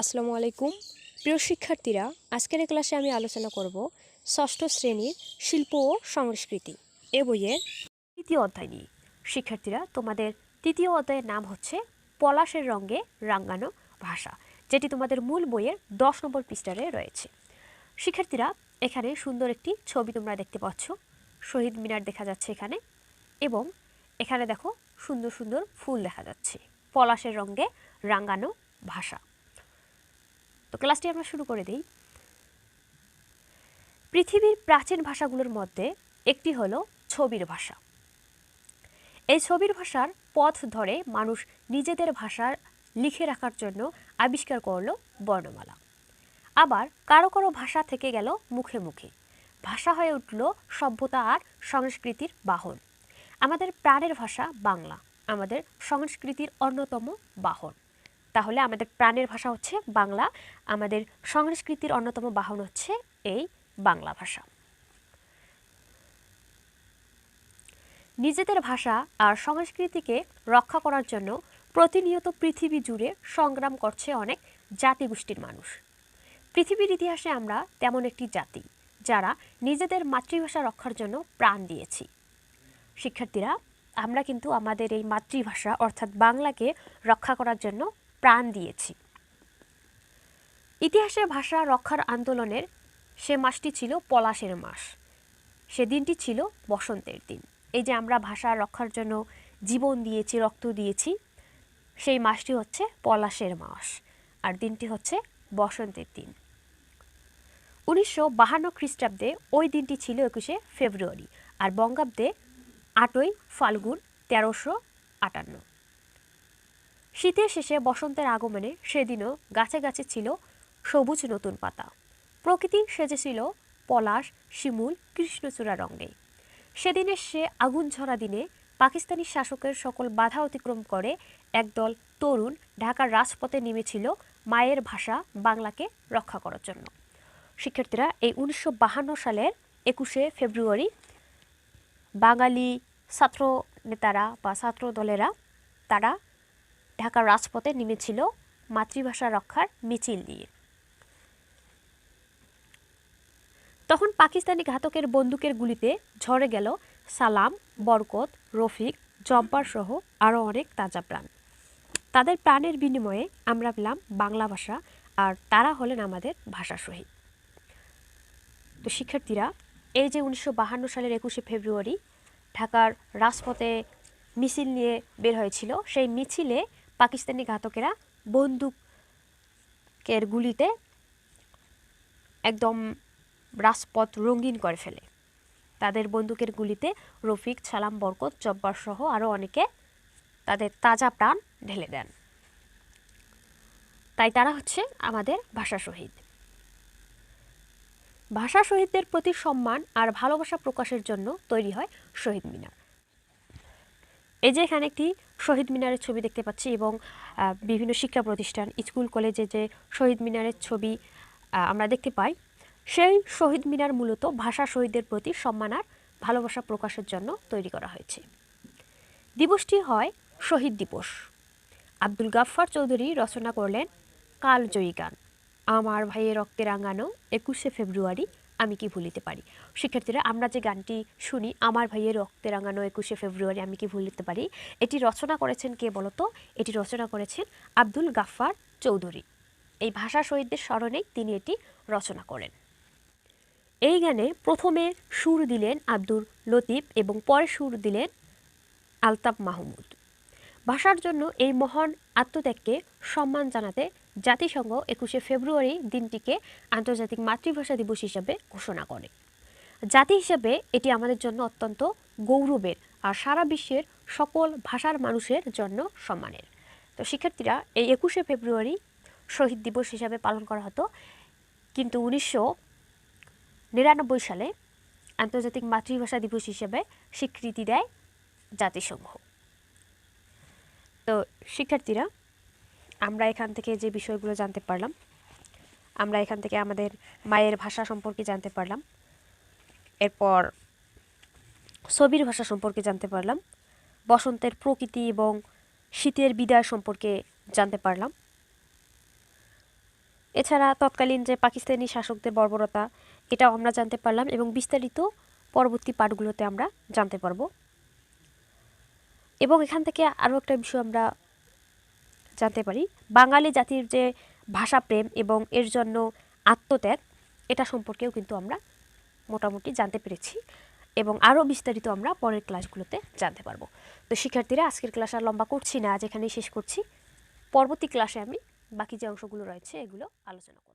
আসসালামু আলাইকুম। প্রিয় শিক্ষার্থীরা, আজকের ক্লাসে আমি আলোচনা করব ষষ্ঠ শ্রেণির শিল্প ও সংস্কৃতি এ বইয়ের তৃতীয় অধ্যায় নিয়ে। শিক্ষার্থীরা, তোমাদের তৃতীয় অধ্যায়ের নাম হচ্ছে পলাশের রঙে রাঙ্গানো ভাষা, যেটি তোমাদের মূল বইয়ের দশ নম্বর পৃষ্ঠারে রয়েছে। শিক্ষার্থীরা, এখানে সুন্দর একটি ছবি তোমরা দেখতে পাচ্ছ। শহীদ মিনার দেখা যাচ্ছে এখানে এবং এখানে দেখো সুন্দর সুন্দর ফুল দেখা যাচ্ছে। পলাশের রঙে রাঙ্গানো ভাষা। তো ক্লাসটি আমরা শুরু করে দিই। পৃথিবীর প্রাচীন ভাষাগুলোর মধ্যে একটি হলো ছবির ভাষা। এই ছবির ভাষার পথ ধরে মানুষ নিজেদের ভাষা লিখে রাখার জন্য আবিষ্কার করল বর্ণমালা। আবার কারও কারও ভাষা থেকে গেল মুখে মুখে। ভাষা হয়ে উঠল সভ্যতা আর সংস্কৃতির বাহন। আমাদের প্রাণের ভাষা বাংলা, আমাদের সংস্কৃতির অন্যতম বাহন। তাহলে আমাদের প্রাণের ভাষা হচ্ছে বাংলা, আমাদের সংস্কৃতির অন্যতম বাহন হচ্ছে এই বাংলা ভাষা। নিজেদের ভাষা আর সংস্কৃতিকে রক্ষা করার জন্য প্রতিনিয়ত পৃথিবী জুড়ে সংগ্রাম করছে অনেক জাতিগোষ্ঠীর মানুষ। পৃথিবীর ইতিহাসে আমরা তেমন একটি জাতি, যারা নিজেদের মাতৃভাষা রক্ষার জন্য প্রাণ দিয়েছি। শিক্ষার্থীরা, আমরা কিন্তু আমাদের এই মাতৃভাষা অর্থাৎ বাংলাকে রক্ষা করার জন্য প্রাণ দিয়েছি। ইতিহাসে ভাষা রক্ষার আন্দোলনের সে মাসটি ছিল পলাশের মাস। সে দিনটি ছিল বসন্তের দিন। এই যে আমরা ভাষা রক্ষার জন্য জীবন দিয়েছি, রক্ত দিয়েছি, সেই মাসটি হচ্ছে পলাশের মাস আর দিনটি হচ্ছে বসন্তের দিন। উনিশশো বাহান্ন খ্রিস্টাব্দে ওই দিনটি ছিল একুশে ফেব্রুয়ারি আর বঙ্গাব্দে আটই ফাল্গুন তেরোশো আটান্ন। শীতের শেষে বসন্তের আগমনে সেদিনও গাছে গাছে ছিল সবুজ নতুন পাতা। প্রকৃতি সেজেছিল পলাশ, শিমুল, কৃষ্ণচূড়া রঙে। সেদিনের সে আগুন ঝরা দিনে পাকিস্তানি শাসকের সকল বাধা অতিক্রম করে একদল তরুণ ঢাকার রাজপথে নেমেছিল মায়ের ভাষা বাংলাকে রক্ষা করার জন্য। শিক্ষার্থীরা এই উনিশশো সালের একুশে ফেব্রুয়ারি বাঙালি ছাত্র নেতারা বা ছাত্র দলেরা তারা ঢাকার রাজপথে নেমেছিল মাতৃভাষা রক্ষার মিছিল দিয়ে তখন পাকিস্তানি ঘাতকের বন্দুকের গুলিতে ঝরে গেল সালাম, বরকত, রফিক জব্বার সহ আরও অনেক তাজা প্রাণ। তাদের প্রাণের বিনিময়ে আমরা পেলাম বাংলা ভাষা আর তারা হলেন আমাদের ভাষা শহীদ। তো শিক্ষার্থীরা, এই যে উনিশশো সালের একুশে ফেব্রুয়ারি ঢাকার রাজপথে মিছিল নিয়ে বের হয়েছিল, সেই মিছিলে পাকিস্তানি ঘাতকেরা বন্দুকের গুলিতে একদম রাজপথ রঙিন করে ফেলে। তাদের বন্দুকের গুলিতে রফিক, সালাম, বরকত, জব্বার সহ আরও অনেকে তাদের তাজা প্রাণ ঢেলে দেন। তাই তারা হচ্ছে আমাদের ভাষা শহীদ। ভাষা শহীদদের প্রতি সম্মান আর ভালোবাসা প্রকাশের জন্য তৈরি হয় শহীদ মিনার। এই যে এখানে একটি শহীদ মিনারের ছবি দেখতে পাচ্ছি এবং বিভিন্ন শিক্ষা প্রতিষ্ঠান, স্কুল, কলেজে যে শহীদ মিনারের ছবি আমরা দেখতে পাই, সেই শহীদ মিনার মূলত ভাষা শহীদদের প্রতি সম্মান আর ভালোবাসা প্রকাশের জন্য তৈরি করা হয়েছে। দিবসটি হয় শহীদ দিবস। আব্দুল গাফফার চৌধুরী রচনা করলেন কালজয়ী গান। আমার ভাইয়ের রক্তে রাঙানো একুশে ফেব্রুয়ারি আমি কি ভুলিতে পারি? শিক্ষার্থীরা, আমরা যে গানটি শুনি, আমার ভাইয়ের রক্তে রাঙানো একুশে ফেব্রুয়ারি, আমি কি ভুলিতে পারি? এটি রচনা করেছেন কে বলতো? এটি রচনা করেছেন আব্দুল গাফফার চৌধুরী। এই ভাষা শহীদদের স্মরণেই তিনি এটি রচনা করেন। এই গানে প্রথমে সুর দিলেন আব্দুল লতিফ এবং পরে সুর দিলেন আলতাফ মাহমুদ। ভাষার জন্য এই মহান আত্মত্যাগকে সম্মান জানাতে জাতিসংঘ একুশে ফেব্রুয়ারি দিনটিকে আন্তর্জাতিক মাতৃভাষা দিবস হিসাবে ঘোষণা করে। জাতি হিসাবে এটি আমাদের জন্য অত্যন্ত গৌরবের আর সারা বিশ্বের সকল ভাষার মানুষের জন্য সম্মানের। তো শিক্ষার্থীরা, এই একুশে ফেব্রুয়ারি শহীদ দিবস হিসাবে পালন করা হতো। কিন্তু উনিশশো নিরানব্বই সালে আন্তর্জাতিক মাতৃভাষা দিবস হিসেবে স্বীকৃতি দেয় জাতিসংঘ। তো শিক্ষার্থীরা আমরা এখান থেকে যে বিষয়গুলো জানতে পারলাম, আমরা এখান থেকে আমাদের মায়ের ভাষা সম্পর্কে জানতে পারলাম, এরপর ছবির ভাষা সম্পর্কে জানতে পারলাম, বসন্তের প্রকৃতি এবং শীতের বিদায় সম্পর্কে জানতে পারলাম। এছাড়া তৎকালীন যে পাকিস্তানি শাসকদের বর্বরতা, এটাও আমরা জানতে পারলাম এবং বিস্তারিত পরবর্তী পাঠগুলোতে আমরা জানতে পারব। এবং এখান থেকে আরও একটা বিষয় আমরা জানতে পারি। বাঙালি জাতির যে ভাষাপ্রেম এবং এর জন্য আত্মত্যাগ, এটা সম্পর্কেও কিন্তু আমরা মোটামুটি জানতে পেরেছি এবং আরও বিস্তারিত আমরা পরের ক্লাসগুলোতে জানতে পারব। তো শিক্ষার্থীরা, আজকের ক্লাস আর লম্বা করছি না, আজ এখানেই শেষ করছি। পরবর্তী ক্লাসে আমি বাকি যে অংশগুলো রয়েছে, এগুলো আলোচনা করব।